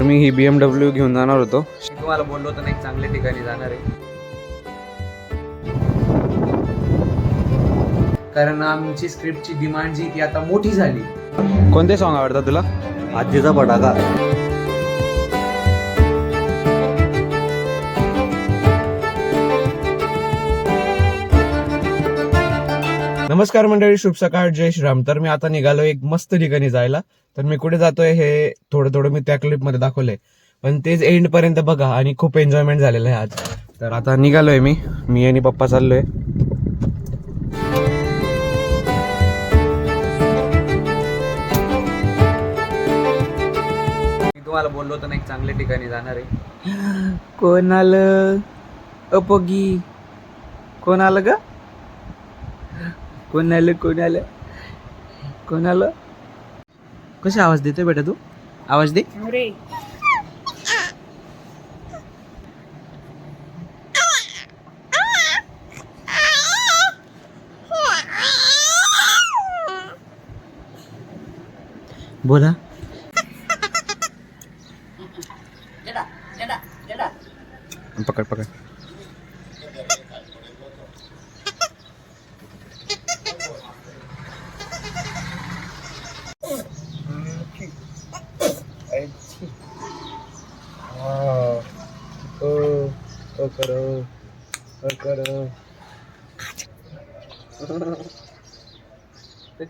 तर मी ही बी M W घेऊन जाणार होतो. मी तुम्हाला बोललो होतो ना एक चांगल्या ठिकाणी जाणार आहे. कारण आमची स्क्रिप्टची डिमांड जी ती आता मोठी झाली. कोणते सॉन्ग आवडतात तुला? आजीचा फटाका. नमस्कार मंडळी शुभ सकाळ जय श्रीराम. तर मी आता निघालो एक मस्त ठिकाणी जायला. तर मी कुठे जातोय हे थोडं थोडं मी त्या क्लिपमध्ये दाखवलंय. पण तेच एंड पर्यंत बघा आणि खूप एन्जॉयमेंट झालेलं आहे आज. तर आता निघालोय मी. मी आणि पप्पा चाललोय. मी तुम्हाला बोललो होतो ना एक चांगल्या ठिकाणी जाणार आहे. कोण आलं अपगी कोण आलं का कोण आलं कोण आलं कोण आलं कसा आवाज देतोय बेटा तू? आवाज दे. बोला. पकड पकड.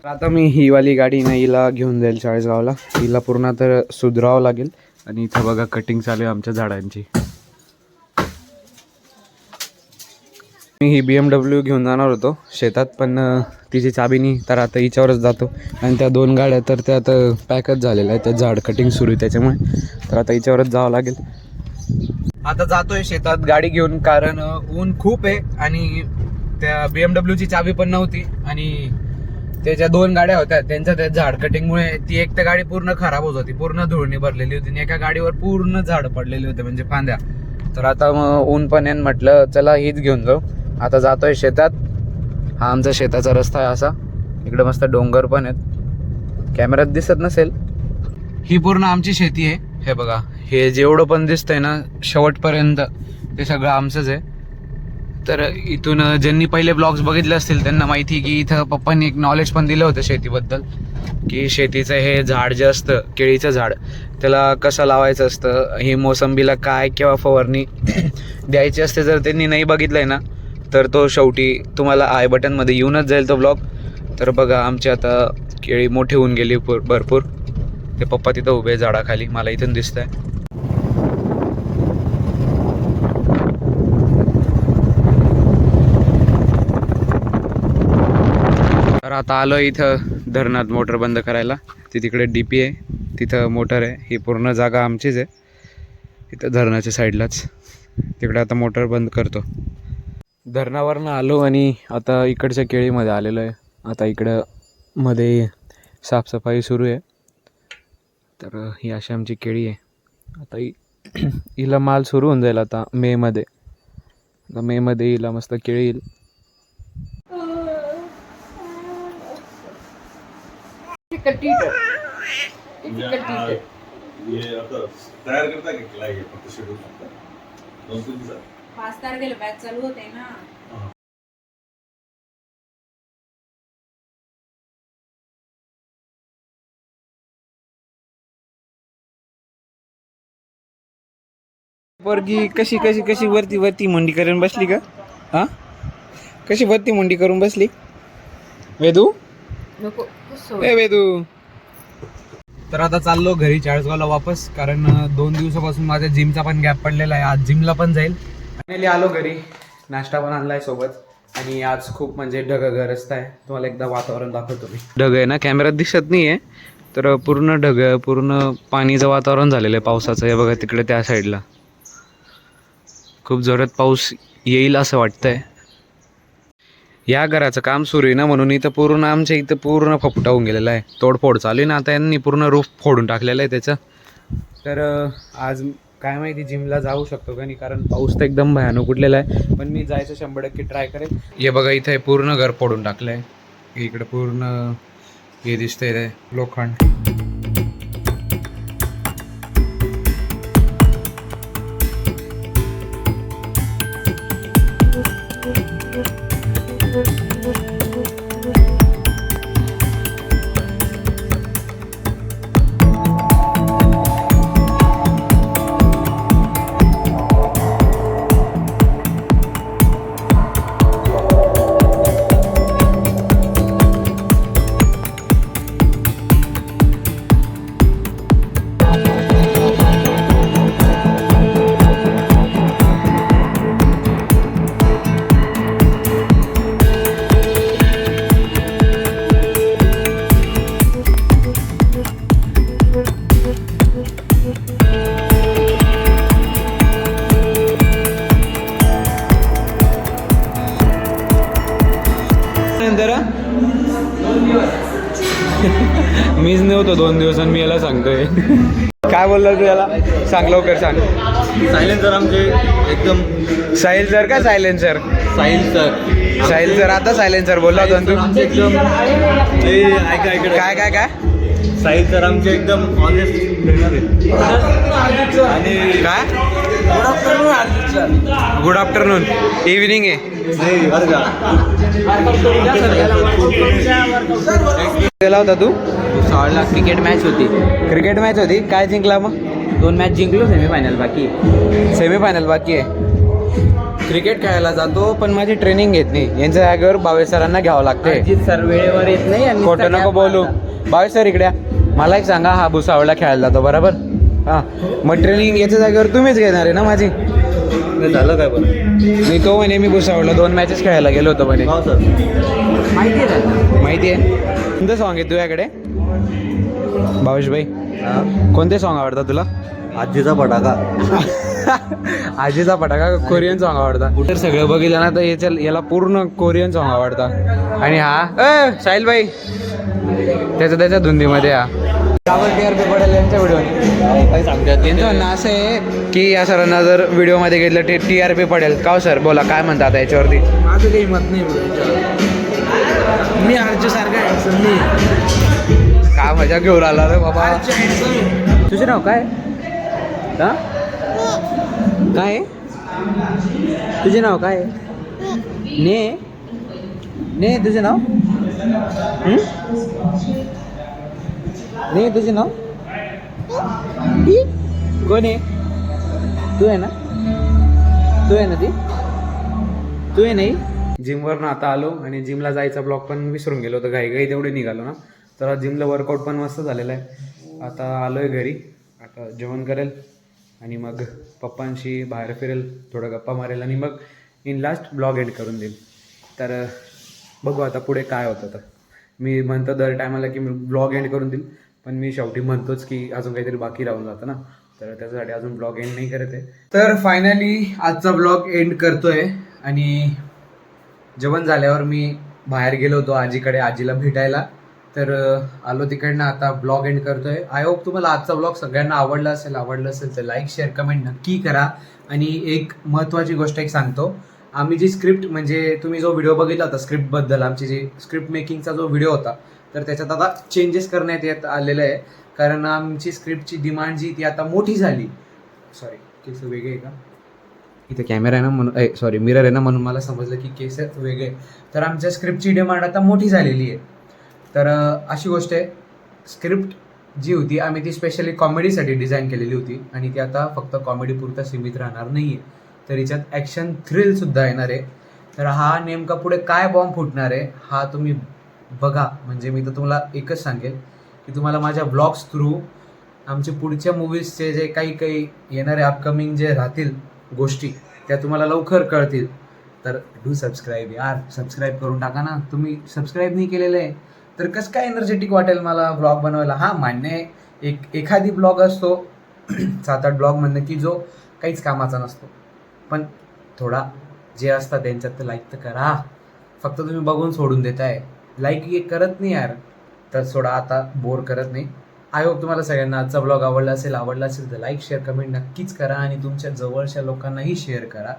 आता मी ही वाली गाडी ना हिला घेऊन जाईल चाळीसगावला. हिला पूर्ण तर सुधरावं लागेल. आणि इथं बघा कटिंग चालू आहे आमच्या झाडांची. मी ही बी एम डब्ल्यू घेऊन जाणार होतो. शेतात पण तिची चाबी नाही तर आता हिच्यावरच जातो. आणि त्या दोन गाड्या तर त्या आता पॅकच झालेल्या आहेत. त्या झाड कटिंग सुरू आहे त्याच्यामुळे. तर आता हिच्यावरच जावं लागेल. आता जातोय शेतात गाडी घेऊन कारण ऊन खूप आहे आणि त्या बी एम डब्ल्यूची चाबी पण नव्हती आणि त्याच्या दोन गाड्या होत्या त्यांच्या त्या झाड कटिंगमुळे ती एक तर गाडी पूर्ण खराब होत होती पूर्ण धुळणी भरलेली होती आणि एका गाडीवर पूर्ण झाड पडलेले होते म्हणजे फांद्या. तर आता मग ऊन पण येईन म्हटलं चला हीच घेऊन जाऊ. आता जातोय शेतात. हा आमचा शेताचा रस्ता आहे असा. इकडे मस्त डोंगर पण आहेत. कॅमेऱ्यात दिसत नसेल. ही पूर्ण आमची शेती आहे. हे बघा हे जेवढं पण दिसतंय ना शेवटपर्यंत ते सगळं आमचंच आहे. तर इथून ज्यांनी पहिले ब्लॉग्स बघितले असतील त्यांना माहिती की इथं पप्पांनी एक नॉलेज पण दिलं होतं शेतीबद्दल की शेतीचं हे झाड जे असतं केळीचं झाड त्याला कसं लावायचं असतं हे मोसंबीला काय किंवा फवारणी द्यायची असते जर त्यांनी नाही बघितलंय ना तर तो शेवटी तुम्हाला आय बटनमध्ये येऊनच जाईल तो ब्लॉग तर बघा आमची आता केळी मोठी होऊन गेली भरपूर. ते पप्पा तिथं उभे आहे झाडाखाली मला इथून दिसत आहे आता आलो इथं धरणात मोटर बंद करायला. ती तिकडे डी पी आहे. तिथं मोटर आहे. ही पूर्ण जागा आमचीच आहे. इथं धरणाच्या साईडलाच. तिकडे आता मोटर बंद करतो. धरणावरनं आलो आणि आता इकडच्या केळीमध्ये आलेलो आहे. आता इकडं मध्ये साफसफाई सुरू आहे. तर ही अशी आमची केळी आहे. आता ही हिला माल सुरू होऊन जाईल आता मेमध्ये आता मेमध्ये हिला मस्त केळी येईल हे आता तयार करता का केला हे फक्त शेड्यूल फक्त? दोन तीन दिवसात? पाच तारखेला बॅच चालू होते ना. पोरगी कशी कशी कशी वरती वरती मुंडी करून बसली का? हा? कशी वरती मुंडी करून बसली? वेदू? नको. ए वेदू. तर आता चाललो घरी चाळीसगावला वापस कारण दोन दिवसापासून माझ्या जिमचा पण गॅप पडलेला आहे. आज जिमला पण जाईल. फायनली आलो घरी. नाश्ता पण आणलाय सोबत. आणि आज खूप म्हणजे ढग रस्ता आहे. तुम्हाला एकदा वातावरण दाखवतो मी. ढग आहे ना? कॅमेऱ्यात दिसत नाही आहे तर पूर्ण ढग पूर्ण पाणीचं वातावरण झालेलं आहे पावसाचं. हे बघा तिकडे त्या साईडला. खूप जोरात पाऊस येईल असं वाटतंय. या घराचं काम सुरू आहे ना म्हणून इथं पूर्ण आमच्या इथं पूर्ण फपटा होऊन गेलेला आहे. तोडफोड चालू आहे ना आता यांनी पूर्ण रूफ फोडून टाकलेलं आहे त्याचं. तर आज काय माहिती जिमला जाऊ शकतो का नाही कारण पाऊस तर एकदम भयानक उठलेला आहे. पण मी जायचं शंभर टक्के ट्राय करेन. हे बघा इथं पूर्ण घर फोडून टाकलं आहे इकडं पूर्ण हे दिसतंय लोखंड. मीच नव्हतो दोन दिवस आणि मी याला सांगतोय. काय बोलला तू याला? सांग लवकर सांग. सायलेन्सर आमचे एकदम साहिल सर का silencer Sahil sir. Sahil sir आता सायलेन्सर बोलला होता ना आमचे तू एकदम ते ऐका ऐका काय काय काय? साहिल सर आमचे एकदम ऑनेस्ट आणि काय? गुड आफ्टरनून इव्हिनिंग आहे. नाही बरं का गेला होता तू? भुसावळला क्रिकेट मॅच होती. क्रिकेट मॅच होती? काय जिंकला मग? दोन मॅच जिंकलो सेमीफायनल बाकी. सेमीफायनल बाकी आहे. क्रिकेट खेळायला जातो पण माझी ट्रेनिंग घेत नाही. यांच्या जागेवर बावीस सरांना घ्यावं लागते अजित सर वेळेवर येत नाही आणि खोटं नको बोलू. बावीस सर इकडे या. मला एक सांगा हा भुसावळला खेळायला जातो बरोबर? हां. मग ट्रेनिंग याच्या जागेवर तुम्हीच घेणार आहे ना माझी? झालं काय बरं? मी तो म्हणे मी भुसावळला दोन मॅचेस खेळायला गेलो होतो म्हणे. हो सर. माहिती आहे माहिती आहे? कोणतं सॉंग आहे तुझ्याकडे? भावेश भाई कोणते सॉंग आवडतात तुला? आजीचा फटाका. आजीचा फटाका कोरियन सॉंग आवडता? तर सगळं बघितलं ना तर याच्या याला पूर्ण कोरियन सॉंग आवडतात आणि हा अ साहिल भाई त्याच्या त्याच्या धुंदीमध्ये हा. त्यावर टी आर पी पडेल यांच्या त्यांचं म्हणणं असं आहे की या सरांना जर व्हिडिओमध्ये घेतलं ते टी आर पी पडेल. का सर? बोला काय म्हणतात याच्यावरती? माझं काही मत नाही मी आरच्या सारखा मजा घेऊन आला रे बाबा. तुझे नाव काय? हा? काय? आहे? तुझे नाव काय? आहे? ने? ने तुझे नाव? ने तुझे नाव? ती? कोण आहे? तू आहे ना? तू आहे ना ती? तू आहे नाही जिमवरनं आता आलो आणि जिमला जायचा ब्लॉग पण विसरून गेलो तर घाई घाई तेवढे निघालो ना. तर जिमला वर्कआउट पण मस्त झालेलं आहे. आता आलो आहे घरी. आता जेवण करेल आणि मग पप्पांशी बाहेर फिरेल थोडं गप्पा मारेल आणि मग इन लास्ट ब्लॉग एंड करून देईल. तर बघू आता पुढे काय होतं तर मी म्हणतो दर टायमाला की मी ब्लॉग एंड करून देईल पण मी शेवटी म्हणतोच की अजून काहीतरी बाकी राहून जातं ना. तर त्याच्यासाठी अजून ब्लॉग एंड नाही करत आहे. तर फायनली आजचा ब्लॉग एंड करतोय आणि जेवण झाल्यावर मी बाहेर गेलो होतो आजीकडे आजीला भेटायला. तर आलो तिकडनं. आता ब्लॉग एंड करतोय. आय होप तुम्हाला आजचा ब्लॉग सगळ्यांना आवडला असेल आवडला असेल तर लाईक शेअर कमेंट नक्की करा. आणि एक महत्त्वाची गोष्ट एक सांगतो. आम्ही जी स्क्रिप्ट म्हणजे तुम्ही जो व्हिडिओ बघितला होता स्क्रिप्टबद्दल आमची जी स्क्रिप्ट मेकिंगचा जो व्हिडिओ होता तर त्याच्यात आता चेंजेस करण्यात येत आलेलं आहे. कारण आमची स्क्रिप्टची डिमांड जी ती आता मोठी झाली. सॉरी केस वेगळे आहे का? इथे कॅमेरा आहे ना म्हणून सॉरी मिरर आहे ना म्हणून मला समजलं की केस वेगळे तर आमच्या स्क्रिप्टची डिमांड आता मोठी झालेली आहे. तर अशी गोष्ट आहे. स्क्रिप्ट जी होती आम्ही ती स्पेशली कॉमेडीसाठी डिझाईन केलेली होती आणि ती आता फक्त कॉमेडी पुरता सीमित राहणार नाही आहे तर हिच्यात ॲक्शन थ्रिलसुद्धा येणार आहे. तर हा नेमका पुढे काय बॉम्ब फुटणार आहे हा तुम्ही बघा. म्हणजे मी तर तुम्हाला एकच सांगेल की तुम्हाला माझ्या ब्लॉग्स थ्रू आमचे पुढच्या मूवीजचे जे काही काही येणारे अपकमिंग जे राहतील गोष्टी त्या तुम्हाला लवकर कळतील. तर डू सबस्क्राईब यार. सबस्क्राईब करून टाका ना. तुम्ही सबस्क्राईब नाही केलेलं आहे तर कसं काय एनर्जेटिक वाटेल मला ब्लॉग बनवायला? हां मान्य आहे. एक एखादी ब्लॉग असतो सात आठ ब्लॉग म्हणणं की जो काहीच कामाचा नसतो. पण थोडा जे असतात त्यांच्यात तर लाईक तर करा. फक्त तुम्ही बघून सोडून देताय. लाईक करत नाही यार. तर सोडा आता बोर करत नाही. आय होप तुम्हाला सगळ्यांना आजचा ब्लॉग आवडला असेल आवडला असेल तर लाईक शेअर कमेंट नक्कीच करा आणि तुमच्या जवळच्या लोकांनाही शेअर करा.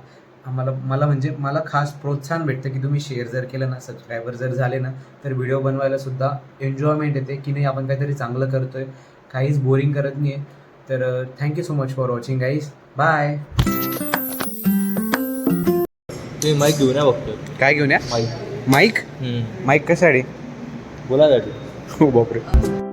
आम्हाला मला म्हणजे मला खास प्रोत्साहन भेटतं की तुम्ही शेअर जर केलं ना सबस्क्रायबर जर झाले ना तर व्हिडिओ बनवायला सुद्धा एन्जॉयमेंट येते की नाही आपण काहीतरी चांगलं करतोय. काहीच बोरिंग करत नाही आहे तर thank you so much for watching guys bye तुम्ही माईक घेऊन या बघतो काय घेऊन या? माईक माईक माईक कशासाठी? बोला दाटी हो बापरे.